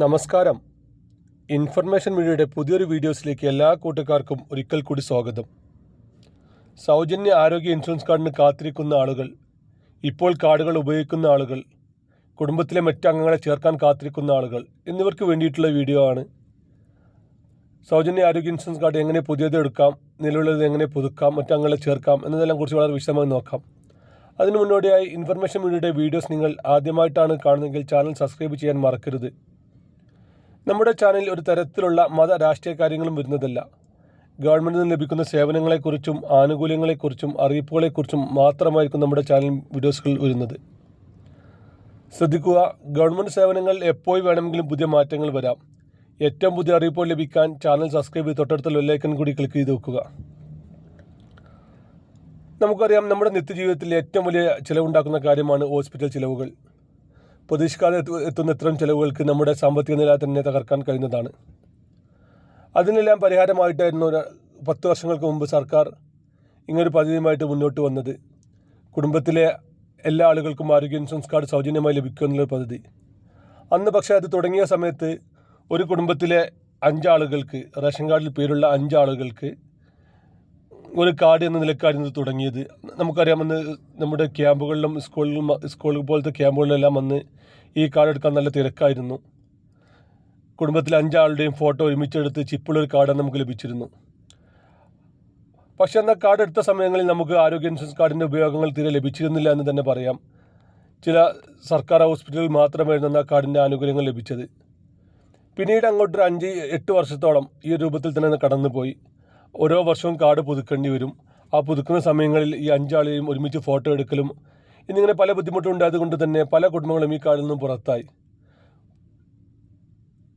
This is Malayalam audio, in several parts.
നമസ്കാരം. ഇൻഫർമേഷൻ മീഡിയയുടെ പുതിയൊരു വീഡിയോസിലേക്ക് എല്ലാ കൂട്ടുകാർക്കും ഒരിക്കൽ കൂടി സ്വാഗതം. സൗജന്യ ആരോഗ്യ ഇൻഷുറൻസ് കാർഡിന് കാത്തിരിക്കുന്ന ആളുകൾ ഇപ്പോൾ കാർഡുകൾ ഉപയോഗിക്കുന്ന ആളുകൾ കുടുംബത്തിലെ മറ്റ് അംഗങ്ങളെ ചേർക്കാൻ കാത്തിരിക്കുന്ന ആളുകൾ എന്നിവർക്ക് വേണ്ടിയിട്ടുള്ള വീഡിയോ ആണ്. സൗജന്യ ആരോഗ്യ ഇൻഷുറൻസ് കാർഡ് എങ്ങനെ പുതിയത് എടുക്കാം നിലവിലുള്ളത് എങ്ങനെ പുതുക്കാം മറ്റംഗങ്ങളെ ചേർക്കാം എന്നതെല്ലാം കുറിച്ച് വളരെ വിശദമായി നോക്കാം. അതിനു മുന്നോടിയായി ഇൻഫർമേഷൻ മീഡിയയുടെ വീഡിയോസ് നിങ്ങൾ ആദ്യമായിട്ടാണ് കാണുന്നതെങ്കിൽ ചാനൽ സബ്സ്ക്രൈബ് ചെയ്യാൻ മറക്കരുത്. നമ്മുടെ ചാനലിൽ ഒരു തരത്തിലുള്ള മത രാഷ്ട്രീയ കാര്യങ്ങളും വരുന്നതല്ല. ഗവൺമെന്റിൽ നിന്ന് ലഭിക്കുന്ന സേവനങ്ങളെക്കുറിച്ചും ആനുകൂല്യങ്ങളെക്കുറിച്ചും അറിയിപ്പുകളെക്കുറിച്ചും മാത്രമായിരിക്കും നമ്മുടെ ചാനൽ വീഡിയോസുകൾ വരുന്നത്. ശ്രദ്ധിക്കുക ഗവൺമെന്റ് സേവനങ്ങൾ എപ്പോൾ വേണമെങ്കിലും പുതിയ മാറ്റങ്ങൾ വരാം. ഏറ്റവും പുതിയ അറിയിപ്പുകൾ ലഭിക്കാൻ ചാനൽ സബ്സ്ക്രൈബ് ചെയ്ത് തൊട്ടടുത്ത ലൊല്ലേക്കൻ കൂടി ക്ലിക്ക് ചെയ്ത് വെക്കുക നമുക്കറിയാം നമ്മുടെ നിത്യജീവിതത്തിൽ ഏറ്റവും വലിയ ചിലവുണ്ടാക്കുന്ന കാര്യമാണ് ഹോസ്പിറ്റൽ ചിലവുകൾ. പ്രതീക്ഷിക്കാതെ എത്തു- എത്തുന്ന ഇത്തരം ചിലവുകൾക്ക് നമ്മുടെ സാമ്പത്തിക നില തന്നെ തകർക്കാൻ കഴിയുന്നതാണ്. അതിനെല്ലാം പരിഹാരമായിട്ടായിരുന്നു പത്ത് വർഷങ്ങൾക്ക് മുമ്പ് സർക്കാർ ഇങ്ങനൊരു പദ്ധതിയുമായിട്ട് മുന്നോട്ട് വന്നത്. കുടുംബത്തിലെ എല്ലാ ആളുകൾക്കും ആരോഗ്യ ഇൻഷുറൻസ് കാർഡ് സൗജന്യമായി ലഭിക്കുക എന്നുള്ളൊരു പദ്ധതി. അന്ന് പക്ഷേ അത് തുടങ്ങിയ സമയത്ത് ഒരു കുടുംബത്തിലെ അഞ്ചാളുകൾക്ക് റേഷൻ കാർഡിൽ പേരുള്ള അഞ്ചാളുകൾക്ക് ഒരു കാർഡ് എന്ന നിലക്കായിരുന്നു ഇത് തുടങ്ങിയത്. നമുക്കറിയാം അന്ന് നമ്മുടെ ക്യാമ്പുകളിലും സ്കൂളിലും സ്കൂൾ പോലത്തെ ക്യാമ്പുകളിലെല്ലാം വന്ന് ഈ കാർഡ് എടുക്കാൻ നല്ല തിരക്കായിരുന്നു. കുടുംബത്തിലെ അഞ്ചാളുടെയും ഫോട്ടോ ഒരുമിച്ചെടുത്ത് ചിപ്പുള്ളൊരു കാർഡ് നമുക്ക് ലഭിച്ചിരുന്നു. പക്ഷേ എന്നാൽ കാർഡ് എടുത്ത സമയങ്ങളിൽ നമുക്ക് ആരോഗ്യ ഇൻഷുറൻസ് കാർഡിന്റെ ഉപയോഗങ്ങൾ തീരെ ലഭിച്ചിരുന്നില്ല എന്ന് തന്നെ പറയാം. ചില സർക്കാർ ഹോസ്പിറ്റലുകൾ മാത്രമായിരുന്നു എന്നാൽ കാർഡിന്റെ ആനുകൂല്യങ്ങൾ ലഭിച്ചത്. പിന്നീട് അങ്ങോട്ടൊരു അഞ്ച് എട്ട് വർഷത്തോളം ഈ രൂപത്തിൽ തന്നെ കടന്നുപോയി. ഓരോ വർഷവും കാർഡ് പുതുക്കേണ്ടി വരും. ആ പുതുക്കുന്ന സമയങ്ങളിൽ ഈ അഞ്ചാളെയും ഒരുമിച്ച് ഫോട്ടോ എടുക്കലും എന്നിങ്ങനെ പല ബുദ്ധിമുട്ടുണ്ടായത് കൊണ്ട് തന്നെ പല കുടുംബങ്ങളും ഈ കാർഡിൽ നിന്നും പുറത്തായി.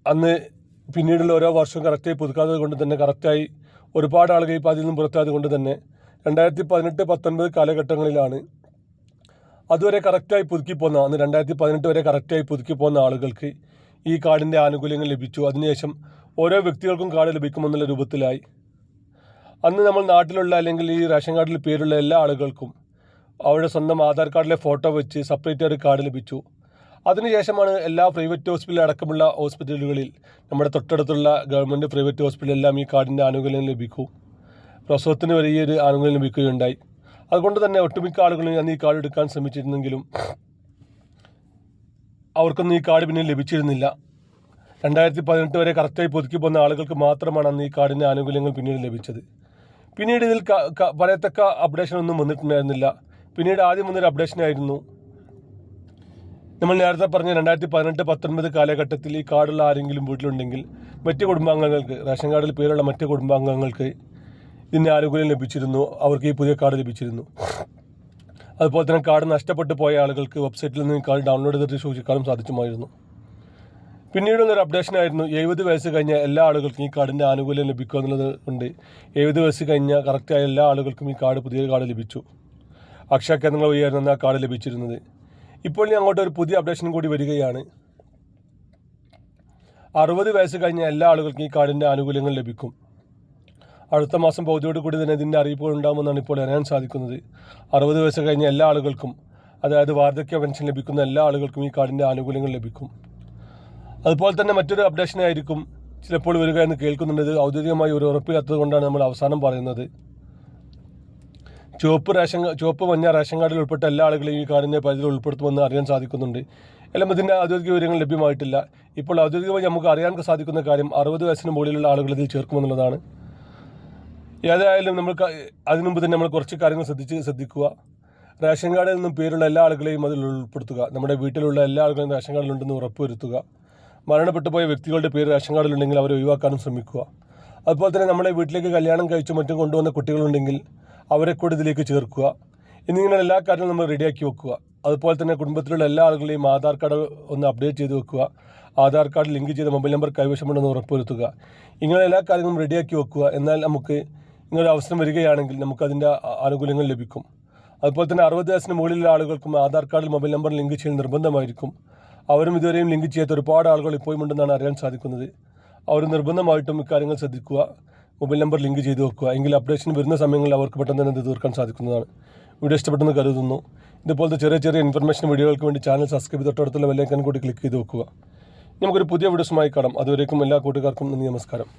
അന്ന് പിന്നീടുള്ള ഓരോ വർഷവും കറക്റ്റായി പുതുക്കാത്തത് കൊണ്ട് തന്നെ കറക്റ്റായി ഒരുപാട് ആളുകൾ ഇപ്പോൾ അതിൽ നിന്നും പുറത്തായത് കൊണ്ട് തന്നെ രണ്ടായിരത്തി പതിനെട്ട് പത്തൊൻപത് കാലഘട്ടങ്ങളിലാണ് അതുവരെ കറക്റ്റായി പുതുക്കി പോന്ന അന്ന് രണ്ടായിരത്തി പതിനെട്ട് വരെ കറക്റ്റായി പുതുക്കി പോന്ന ആളുകൾക്ക് ഈ കാർഡിന്റെ ആനുകൂല്യങ്ങൾ ലഭിച്ചു. അതിനുശേഷം ഓരോ വ്യക്തികൾക്കും കാർഡ് ലഭിക്കുമെന്നുള്ള രൂപത്തിലായി. അന്ന് നമ്മൾ നാട്ടിലുള്ള അല്ലെങ്കിൽ ഈ റേഷൻ കാർഡിൽ പേരുള്ള എല്ലാ ആളുകൾക്കും അവരുടെ സ്വന്തം ആധാർ കാർഡിലെ ഫോട്ടോ വെച്ച് സെപ്പറേറ്റ് ഒരു കാർഡ് ലഭിച്ചു. അതിനുശേഷമാണ് എല്ലാ പ്രൈവറ്റ് ഹോസ്പിറ്റൽ അടക്കമുള്ള ഹോസ്പിറ്റലുകളിൽ നമ്മുടെ തൊട്ടടുത്തുള്ള ഗവൺമെന്റ് പ്രൈവറ്റ് ഹോസ്പിറ്റലെല്ലാം ഈ കാർഡിന്റെ ആനുകൂല്യം ലഭിക്കും. പ്രസവത്തിന് വരെ ഈ ആനുകൂല്യം ലഭിക്കുകയുണ്ടായി. അതുകൊണ്ട് തന്നെ ഒട്ടുമിക്ക ആളുകളും അന്ന് ഈ കാർഡ് എടുക്കാൻ ശ്രമിച്ചിരുന്നെങ്കിലും അവർക്കൊന്നും ഈ കാർഡ് പിന്നെ ലഭിച്ചിരുന്നില്ല. രണ്ടായിരത്തി പതിനെട്ട് വരെ കറക്റ്റായി പുതുക്കി പോകുന്ന ആളുകൾക്ക് മാത്രമാണ് അന്ന് ഈ കാർഡിന്റെ ആനുകൂല്യങ്ങൾ പിന്നീട് ലഭിച്ചത്. പിന്നീട് ഇതിൽ പറയത്തക്ക അപ്ഡേഷൻ ഒന്നും വന്നിട്ടുണ്ടായിരുന്നില്ല. പിന്നീട് ആദ്യം വന്നൊരു അപ്ഡേഷൻ ആയിരുന്നു. നമ്മൾ നേരത്തെ പറഞ്ഞ രണ്ടായിരത്തി പതിനെട്ട് പത്തൊൻപത് കാലഘട്ടത്തിൽ ഈ കാർഡുള്ള ആരെങ്കിലും വീട്ടിലുണ്ടെങ്കിൽ മറ്റ് കുടുംബാംഗങ്ങൾക്ക് റേഷൻ കാർഡിൽ പേരുള്ള മറ്റ് കുടുംബാംഗങ്ങൾക്ക് ഇതിന്റെ ആനുകൂല്യം ലഭിച്ചിരുന്നു. അവർക്ക് ഈ പുതിയ കാർഡ് ലഭിച്ചിരുന്നു. അതുപോലെ തന്നെ കാർഡ് നഷ്ടപ്പെട്ടു പോയ ആളുകൾക്ക് വെബ്സൈറ്റിൽ നിന്ന് കാർഡ് ഡൗൺലോഡ് ചെയ്തിട്ട് സൂക്ഷിക്കാനും സാധിക്കുമായിരുന്നു പിന്നീടുള്ളൊരു അപ്ഡേഷൻ ആയിരുന്നു എഴുപത് വയസ്സ് കഴിഞ്ഞ എല്ലാ ആളുകൾക്കും ഈ കാർഡിന്റെ ആനുകൂല്യം ലഭിക്കുക എന്നുള്ളത് ഉണ്ട്. എഴുപത് വയസ്സ് കഴിഞ്ഞ കറക്റ്റായ എല്ലാ ആളുകൾക്കും ഈ കാർഡ് പുതിയൊരു കാർഡ് ലഭിച്ചു. അക്ഷയ കേന്ദ്രങ്ങൾ വഴിയായിരുന്നു ആ കാർഡ് ലഭിച്ചിരുന്നത്. ഇപ്പോൾ ഇനി അങ്ങോട്ട് ഒരു പുതിയ അപ്ഡേഷൻ കൂടി വരികയാണ്. അറുപത് വയസ്സ് കഴിഞ്ഞ എല്ലാ ആളുകൾക്കും ഈ കാർഡിന്റെ ആനുകൂല്യങ്ങൾ ലഭിക്കും. അടുത്ത മാസം പൗതിയോട് കൂടി തന്നെ ഇതിന്റെ അറിയിപ്പുകൾ ഉണ്ടാകുമെന്നാണ് ഇപ്പോൾ അറിയാൻ സാധിക്കുന്നത്. അറുപത് വയസ്സ് കഴിഞ്ഞ എല്ലാ ആളുകൾക്കും അതായത് വാർദ്ധക്യ പെൻഷൻ ലഭിക്കുന്ന എല്ലാ ആളുകൾക്കും ഈ കാർഡിന്റെ ആനുകൂല്യങ്ങൾ ലഭിക്കും. അതുപോലെ തന്നെ മറ്റൊരു അപ്ഡേഷൻ ആയിരിക്കും ചിലപ്പോൾ വരിക എന്ന് കേൾക്കുന്നുണ്ട്. ഇത് ഔദ്യോഗികമായി ഒരു ഉറപ്പില്ലാത്തത് കൊണ്ടാണ് നമ്മൾ അവസാനം പറയുന്നത്. ചുവപ്പ് റേഷൻ ചുവപ്പ് മഞ്ഞ റേഷൻ കാർഡിൽ ഉൾപ്പെട്ട എല്ലാ ആളുകളെയും ഈ കാർഡിന്റെ പരിധിയിൽ ഉൾപ്പെടുത്തുമെന്ന് അറിയാൻ സാധിക്കുന്നുണ്ട്. എല്ലാം ഇതിന്റെ ഔദ്യോഗിക വിവരങ്ങൾ ലഭ്യമായിട്ടില്ല. ഇപ്പോൾ ഔദ്യോഗികമായി നമുക്ക് അറിയാൻ സാധിക്കുന്ന കാര്യം അറുപത് വയസ്സിന് മുകളിലുള്ള ആളുകൾ ഇതിൽ ചേർക്കുമെന്നുള്ളതാണ്. ഏതായാലും നമ്മൾ അതിനുമുമ്പ് അതിനു മുമ്പ് തന്നെ നമ്മൾ കുറച്ച് കാര്യങ്ങൾ ശ്രദ്ധിച്ച് ശ്രദ്ധിക്കുക. റേഷൻ കാർഡിൽ നിന്നും പേരുള്ള എല്ലാ ആളുകളെയും അതിൽ ഉൾപ്പെടുത്തുക. നമ്മുടെ വീട്ടിലുള്ള എല്ലാ ആളുകളും റേഷൻ കാർഡിലുണ്ടെന്ന് ഉറപ്പുവരുത്തുക. മരണപ്പെട്ടു പോയ വ്യക്തികളുടെ പേര് റേഷൻ കാർഡിലുണ്ടെങ്കിൽ അവരെ ഒഴിവാക്കാനും ശ്രമിക്കുക. അതുപോലെ തന്നെ നമ്മുടെ വീട്ടിലേക്ക് കല്യാണം കഴിച്ചു മറ്റും കൊണ്ടുവന്ന കുട്ടികളുണ്ടെങ്കിൽ അവരെ കൂടി ഇതിലേക്ക് ചേർക്കുക. എന്നിങ്ങനെ എല്ലാ കാര്യങ്ങളും നമ്മൾ റെഡിയാക്കി വെക്കുക. അതുപോലെ തന്നെ കുടുംബത്തിലുള്ള എല്ലാ ആളുകളെയും ആധാർ കാർഡ് ഒന്ന് അപ്ഡേറ്റ് ചെയ്ത് വെക്കുക. ആധാർ കാർഡ് ലിങ്ക് ചെയ്ത മൊബൈൽ നമ്പർ കൈവശമുണ്ടെന്ന് ഉറപ്പുവരുത്തുക. ഇങ്ങനെ എല്ലാ കാര്യങ്ങളും റെഡിയാക്കി വെക്കുക. എന്നാൽ നമുക്ക് ഇങ്ങനൊരു അവസരം വരികയാണെങ്കിൽ നമുക്കതിന്റെ ആനുകൂല്യങ്ങൾ ലഭിക്കും. അതുപോലെ തന്നെ അറുപത് വയസ്സിന് മുകളിലുള്ള ആളുകൾക്കും ആധാർ കാർഡിൽ മൊബൈൽ നമ്പർ ലിങ്ക് ചെയ്യൽ നിർബന്ധമായിരിക്കും. അവരും ഇതുവരെയും ലിങ്ക് ചെയ്യാത്ത ഒരുപാട് ആളുകൾ ഇപ്പോഴും ഉണ്ടെന്നാണ് അറിയാൻ സാധിക്കുന്നത്. അവർ നിർബന്ധമായിട്ടും ഇക്കാര്യങ്ങൾ ശ്രദ്ധിക്കുക മൊബൈൽ നമ്പർ ലിങ്ക് ചെയ്ത് വെക്കുക എങ്കിൽ അപ്ഡേഷൻ വരുന്ന സമയങ്ങളിൽ അവർക്ക് പെട്ടെന്ന് തന്നെ ഇത് തീർക്കാൻ സാധിക്കുന്നതാണ്. വീഡിയോ ഇഷ്ടപ്പെട്ടെന്ന് കരുതുന്നു. ഇതുപോലത്തെ ചെറിയ ചെറിയ ഇൻഫർമേഷൻ വീഡിയോകൾക്ക് വേണ്ടി ചാനൽ സബ്സ്ക്രൈബ് തൊട്ടടുത്തുള്ള ബെല്ലൈക്കൻ കൂടി ക്ലിക്ക് ചെയ്ത് വെക്കുക. നമുക്കൊരു പുതിയ വീഡിയോസുമായി കാണാം. അതുവരേക്കും എല്ലാ കൂട്ടുകാർക്കും നന്ദി നമസ്കാരം.